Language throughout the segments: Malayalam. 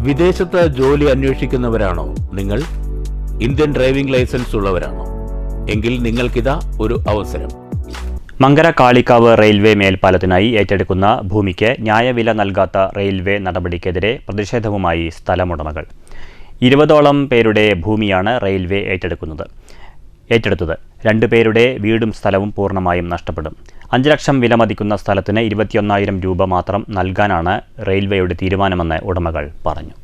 വിദേശത്ത് ജോലി അന്വേഷിക്കുന്നവരാണോ? നിങ്ങൾ ഇന്ത്യൻ ഡ്രൈവിംഗ് ലൈസൻസ് ഉള്ളവരാണോ? എങ്കിൽ നിങ്ങൾക്കിതാ ഒരു അവസരം. മങ്കര കാളിക്കാവ് റെയിൽവേ മേൽപ്പാലത്തിനായി ഏറ്റെടുക്കുന്ന ഭൂമിക്ക് ന്യായവില നൽകാത്ത റെയിൽവേ നടപടിക്കെതിരെ പ്രതിഷേധവുമായി സ്ഥലമുടമകൾ. ഇരുപതോളം പേരുടെ ഭൂമിയാണ് റെയിൽവേ ഏറ്റെടുക്കുന്നത്. ഏറ്റെടുത്തത്. രണ്ടു പേരുടെ വീടും സ്ഥലവും പൂർണമായും നഷ്ടപ്പെടും. അഞ്ച് ലക്ഷം വില മതിക്കുന്ന സ്ഥലത്തിന് ഇരുപത്തിയൊന്നായിരം രൂപ മാത്രം നൽകാനാണ് റെയിൽവേയുടെ തീരുമാനമെന്ന് ഉടമകൾ പറഞ്ഞു.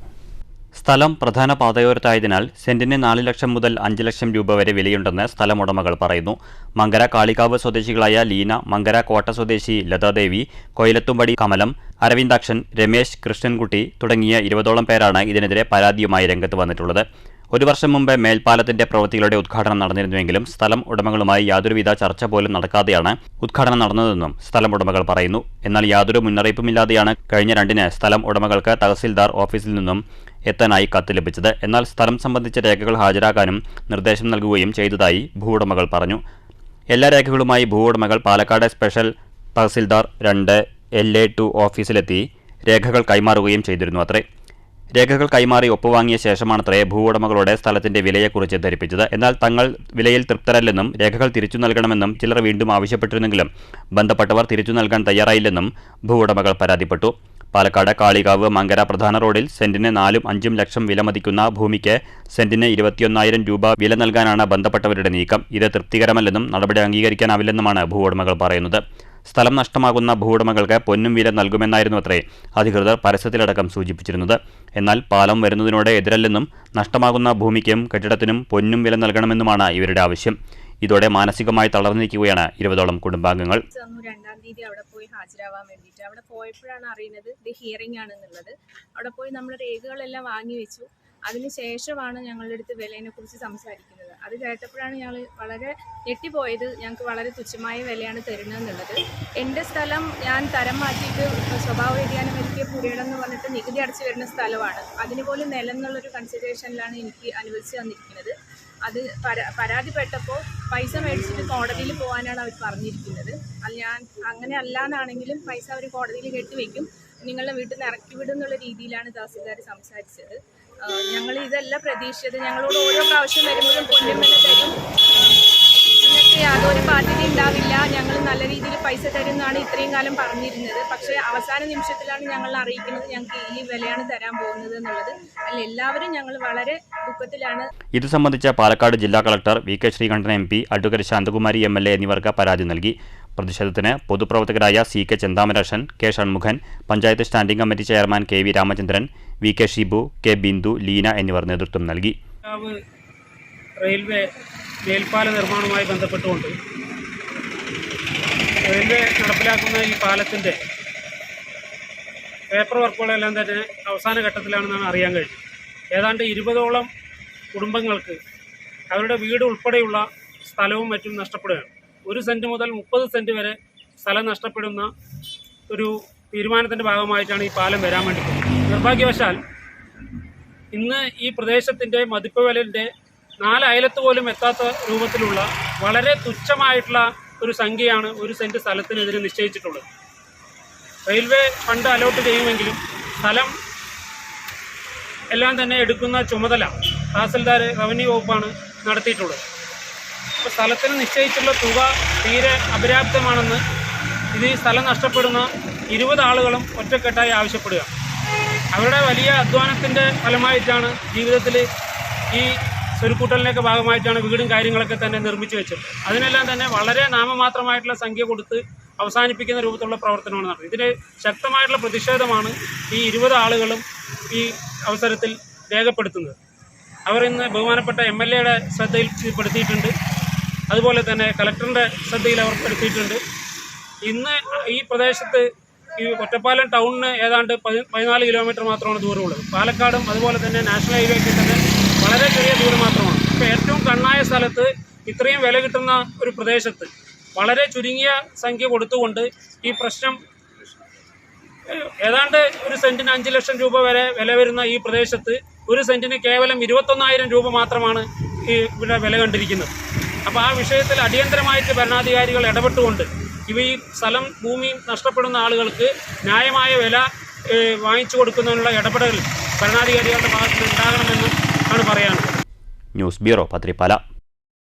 സ്ഥലം പ്രധാന പാതയോരത്തായതിനാൽ സെന്റിന് നാല് ലക്ഷം മുതൽ അഞ്ച് ലക്ഷം രൂപ വരെ വിലയുണ്ടെന്ന് സ്ഥലമുടമകൾ പറയുന്നു. മങ്കര കാളികാവ് സ്വദേശികളായ ലീന മങ്കര കോട്ട സ്വദേശി ലതാദേവി കൊയിലത്തുംപടി കമലം അരവിന്ദാക്ഷൻ രമേശ് കൃഷ്ണൻകുട്ടി തുടങ്ങിയ ഇരുപതോളം പേരാണ് ഇതിനെതിരെ പരാതിയുമായി രംഗത്ത് വന്നിട്ടുള്ളത്. ഒരു വർഷം മുമ്പ് മേൽപ്പാലത്തിന്റെ പ്രവൃത്തികളുടെ ഉദ്ഘാടനം നടന്നിരുന്നുവെങ്കിലും സ്ഥലം ഉടമകളുമായി യാതൊരുവിധ ചർച്ച പോലും നടക്കാതെയാണ് ഉദ്ഘാടനം നടന്നതെന്നും സ്ഥലം ഉടമകൾ പറയുന്നു. എന്നാൽ യാതൊരു മുന്നറിയിപ്പുമില്ലാതെയാണ് കഴിഞ്ഞ രണ്ടിന് സ്ഥലം ഉടമകൾക്ക് തഹസിൽദാർ ഓഫീസിൽ നിന്നും എത്താനായി കത്ത് ലഭിച്ചത്. എന്നാൽ സ്ഥലം സംബന്ധിച്ച രേഖകൾ ഹാജരാക്കാനും നിർദ്ദേശം നൽകുകയും ചെയ്തതായി ഭൂവുടമകൾ പറഞ്ഞു. എല്ലാ രേഖകളുമായി ഭൂവുടമകൾ പാലക്കാട് സ്പെഷ്യൽ തഹസിൽദാർ രണ്ട് എൽ എ ടു ഓഫീസിലെത്തി രേഖകൾ കൈമാറുകയും ചെയ്തിരുന്നു അത്രേ. രേഖകൾ കൈമാറി ഒപ്പുവാങ്ങിയ ശേഷമാണത്രേ ഭൂവുടമകളുടെ സ്ഥലത്തിന്റെ വിലയെക്കുറിച്ച് ധരിപ്പിച്ചത്. എന്നാൽ തങ്ങൾ വിലയിൽ തൃപ്തരല്ലെന്നും രേഖകൾ തിരിച്ചു നൽകണമെന്നും ചിലർ വീണ്ടും ആവശ്യപ്പെട്ടിരുന്നെങ്കിലും ബന്ധപ്പെട്ടവർ തിരിച്ചു നൽകാൻ തയ്യാറായില്ലെന്നും ഭൂവുടമകൾ പരാതിപ്പെട്ടു. പാലക്കാട് കാളികാവ് മങ്കര പ്രധാന റോഡിൽ സെന്റിന് നാലും അഞ്ചും ലക്ഷം വില മതിക്കുന്ന ഭൂമിക്ക് സെന്റിന് ഇരുപത്തിയൊന്നായിരം രൂപ വില നൽകാനാണ് ബന്ധപ്പെട്ടവരുടെ നീക്കം. ഇത് തൃപ്തികരമല്ലെന്നും നടപടി അംഗീകരിക്കാനാവില്ലെന്നുമാണ് ഭൂവുടമകൾ പറയുന്നത്. സ്ഥലം നഷ്ടമാകുന്ന ഭൂവുടമകൾക്ക് പൊന്നും വില നൽകുമെന്നായിരുന്നു അത്രേ അധികൃതർ പരസ്യത്തിലടക്കം സൂചിപ്പിച്ചിരുന്നത്. എന്നാൽ പാലം വരുന്നതിനോട് എതിരല്ലെന്നും നഷ്ടമാകുന്ന ഭൂമിക്കും കെട്ടിടത്തിനും പൊന്നും വില നൽകണമെന്നുമാണ് ഇവരുടെ ആവശ്യം. ഇതോടെ മാനസികമായി തളർന്നിരിക്കുകയാണ് ഇരുപതോളം കുടുംബാംഗങ്ങൾ. രണ്ടാം തീയതി അവിടെ പോയി ഹാജരാവാൻ വേണ്ടിയിട്ട്. അവിടെ പോയപ്പോഴാണ് അറിയുന്നത് ഇത് ഹിയറിംഗ് ആണെന്നുള്ളത്. അവിടെ പോയി നമ്മൾ രേഖകളെല്ലാം വാങ്ങി വെച്ചു. അതിനുശേഷമാണ് ഞങ്ങളുടെ അടുത്ത് വിലയെ കുറിച്ച് സംസാരിക്കുന്നത്. അത് കേട്ടപ്പോഴാണ് ഞങ്ങൾ വളരെ ഞെട്ടിപ്പോയത്. ഞങ്ങൾക്ക് വളരെ തുച്ഛമായ വിലയാണ് തരുന്നതെന്നുള്ളത്. എന്റെ സ്ഥലം ഞാൻ തരം മാറ്റിയിട്ട് സ്വഭാവ വ്യതിയാനം വരുത്തിയ പുരയിടം എന്ന് പറഞ്ഞിട്ട് നികുതി അടച്ചു വരുന്ന സ്ഥലമാണ്. അതിന് പോലും നിലം എന്നുള്ളൊരു കൺസിഡറേഷനിലാണ് എനിക്ക് അനുവദിച്ച് തന്നിരിക്കുന്നത്. അത് പരാ പരാതിപ്പെട്ടപ്പോൾ പൈസ മേടിച്ചിട്ട് കോടതിയിൽ പോകാനാണ് അവർ പറഞ്ഞിരിക്കുന്നത്. അത് ഞാൻ അങ്ങനെ അല്ലാന്നാണെങ്കിലും പൈസ അവർ കോടതിയിൽ കെട്ടിവെക്കും. നിങ്ങളുടെ വീട്ടിൽ നിന്ന് ഇറക്കി എന്നുള്ള രീതിയിലാണ് തഹസിൽദാർ സംസാരിച്ചത്. ഞങ്ങൾ ഇതല്ല പ്രതീക്ഷിച്ചത്. ഞങ്ങളോട് ഓരോ പ്രാവശ്യം വരുമ്പോഴും പൊന്നമ്മല തരും. ഇന്നത്തെ യാതൊരു ബാധ്യത ഉണ്ടാവില്ല. ഞങ്ങൾ നല്ല രീതിയിൽ പൈസ തരുമെന്നാണ് ഇത്രയും കാലം പറഞ്ഞിരുന്നത്. പക്ഷേ അവസാന നിമിഷത്തിലാണ് ഞങ്ങൾ അറിയിക്കുന്നത് ഞങ്ങൾക്ക് ഈ വിലയാണ് തരാൻ പോകുന്നത് എന്നുള്ളത്. അല്ല എല്ലാവരും ഞങ്ങൾ വളരെ ദുഃഖത്തിലാണ്. ഇത് സംബന്ധിച്ച പാലക്കാട് ജില്ലാ collector V K Sreekandan M P advocate Santhakumari M L A എന്നിവർക്ക് പരാതി നൽകി. പ്രതിഷേധത്തിന് പൊതുപ്രവർത്തകരായ C K Chenthamarakshan K Shanmughan panchayat standing committee chairman K V Ramachandran V K Shibu K Bindu Leena എന്നിവർ നേതൃത്വം നൽകി. റെയിൽവേ മേൽപ്പാല നിർമ്മാണവുമായി ബന്ധപ്പെട്ടുകൊണ്ട് റെയിൽവേ നടപ്പിലാക്കുന്ന ഈ പാലത്തിന്റെ പേപ്പർ വർക്കുകളെല്ലാം തന്നെ അവസാന ഘട്ടത്തിലാണെന്നാണ് അറിയാൻ കഴിഞ്ഞത്. ഏതാണ്ട് ഇരുപതോളം കുടുംബങ്ങൾക്ക് അവരുടെ വീട് ഉൾപ്പെടെയുള്ള സ്ഥലവും മറ്റും നഷ്ടപ്പെടുകയാണ്. ഒരു സെന്റ് മുതൽ മുപ്പത് സെന്റ് വരെ സ്ഥലം നഷ്ടപ്പെടുന്ന ഒരു തീരുമാനത്തിന്റെ ഭാഗമായിട്ടാണ് ഈ പാലം വരാൻ വേണ്ടി നിർഭാഗ്യവശാൽ ഇന്ന് ഈ പ്രദേശത്തിന്റെ മതിപ്പ് വിലന്റെ നാല് അയലത്ത് പോലും എത്താത്ത രൂപത്തിലുള്ള വളരെ തുച്ഛമായിട്ടുള്ള ഒരു സംഖ്യയാണ് ഒരു സെന്റ് സ്ഥലത്തിനെതിരെ നിശ്ചയിച്ചിട്ടുള്ളത്. റെയിൽവേ ഫണ്ട് അലോട്ട് ചെയ്യുമെങ്കിലും സ്ഥലം എല്ലാം തന്നെ എടുക്കുന്ന ചുമതല തഹസിൽദാർ റവന്യൂ വകുപ്പാണ് നടത്തിയിട്ടുള്ളത്. അപ്പോൾ സ്ഥലത്തിന് നിശ്ചയിച്ചുള്ള തുക തീരെ അപര്യാപ്തമാണെന്ന് ഇത് ഈ സ്ഥലം നഷ്ടപ്പെടുന്ന ഇരുപത് ആളുകളും ഒറ്റക്കെട്ടായി ആവശ്യപ്പെടുക. അവരുടെ വലിയ അധ്വാനത്തിന്റെ ഫലമായിട്ടാണ് ജീവിതത്തിൽ ഈ സ്വരുക്കൂട്ടലിനൊക്കെ ഭാഗമായിട്ടാണ് വീടും കാര്യങ്ങളൊക്കെ തന്നെ നിർമ്മിച്ചു വെച്ചത്. അതിനെല്ലാം തന്നെ വളരെ നാമമാത്രമായിട്ടുള്ള സംഖ്യ കൊടുത്ത് അവസാനിപ്പിക്കുന്ന രൂപത്തിലുള്ള പ്രവർത്തനമാണ് നടത്തുന്നത് ഇതിന് ശക്തമായിട്ടുള്ള പ്രതിഷേധമാണ് ഈ ഇരുപത് ആളുകളും ഈ അവസരത്തിൽ രേഖപ്പെടുത്തുന്നത്. അവർ ഇന്ന് ബഹുമാനപ്പെട്ട എം എൽ എയുടെ ശ്രദ്ധയിൽ പെടുത്തിയിട്ടുണ്ട്. അതുപോലെ തന്നെ കലക്ടറിന്റെ ശ്രദ്ധയിൽ അവർ പെടുത്തിയിട്ടുണ്ട്. ഇന്ന് ഈ പ്രദേശത്ത് ഈ ഒറ്റപ്പാലം ടൗണിന് ഏതാണ്ട് പതി പതിനാല് കിലോമീറ്റർ മാത്രമാണ് ദൂരമുള്ളത്. പാലക്കാടും അതുപോലെ തന്നെ നാഷണൽ ഹൈവേക്ക് തന്നെ വളരെ ചെറിയ ദൂരം മാത്രമാണ്. ഇപ്പോൾ ഏറ്റവും കണ്ണായ സ്ഥലത്ത് ഇത്രയും വില കിട്ടുന്ന ഒരു പ്രദേശത്ത് വളരെ ചുരുങ്ങിയ സംഖ്യ കൊടുത്തുകൊണ്ട് ഈ പ്രശ്നം ഏതാണ്ട് ഒരു സെന്റിന് അഞ്ച് ലക്ഷം രൂപ വരെ വില വരുന്ന ഈ പ്രദേശത്ത് ഒരു സെന്റിന് കേവലം ഇരുപത്തൊന്നായിരം രൂപ മാത്രമാണ് ഈ ഇവിടെ വില കണ്ടിരിക്കുന്നത്. അപ്പോൾ ആ വിഷയത്തിൽ അടിയന്തരമായിട്ട് ഭരണാധികാരികൾ ഇടപെട്ടുകൊണ്ട് ഇവ ഈ സ്ഥലം ഭൂമി നഷ്ടപ്പെടുന്ന ആളുകൾക്ക് ന്യായമായ വില വാങ്ങിച്ചു കൊടുക്കുന്നതിനുള്ള ഇടപെടൽ ഭരണാധികാരികളുടെ ഭാഗത്ത് ഉണ്ടാകണമെന്നും ആണ് പറയാനുള്ളത്. News bureau Pathirippala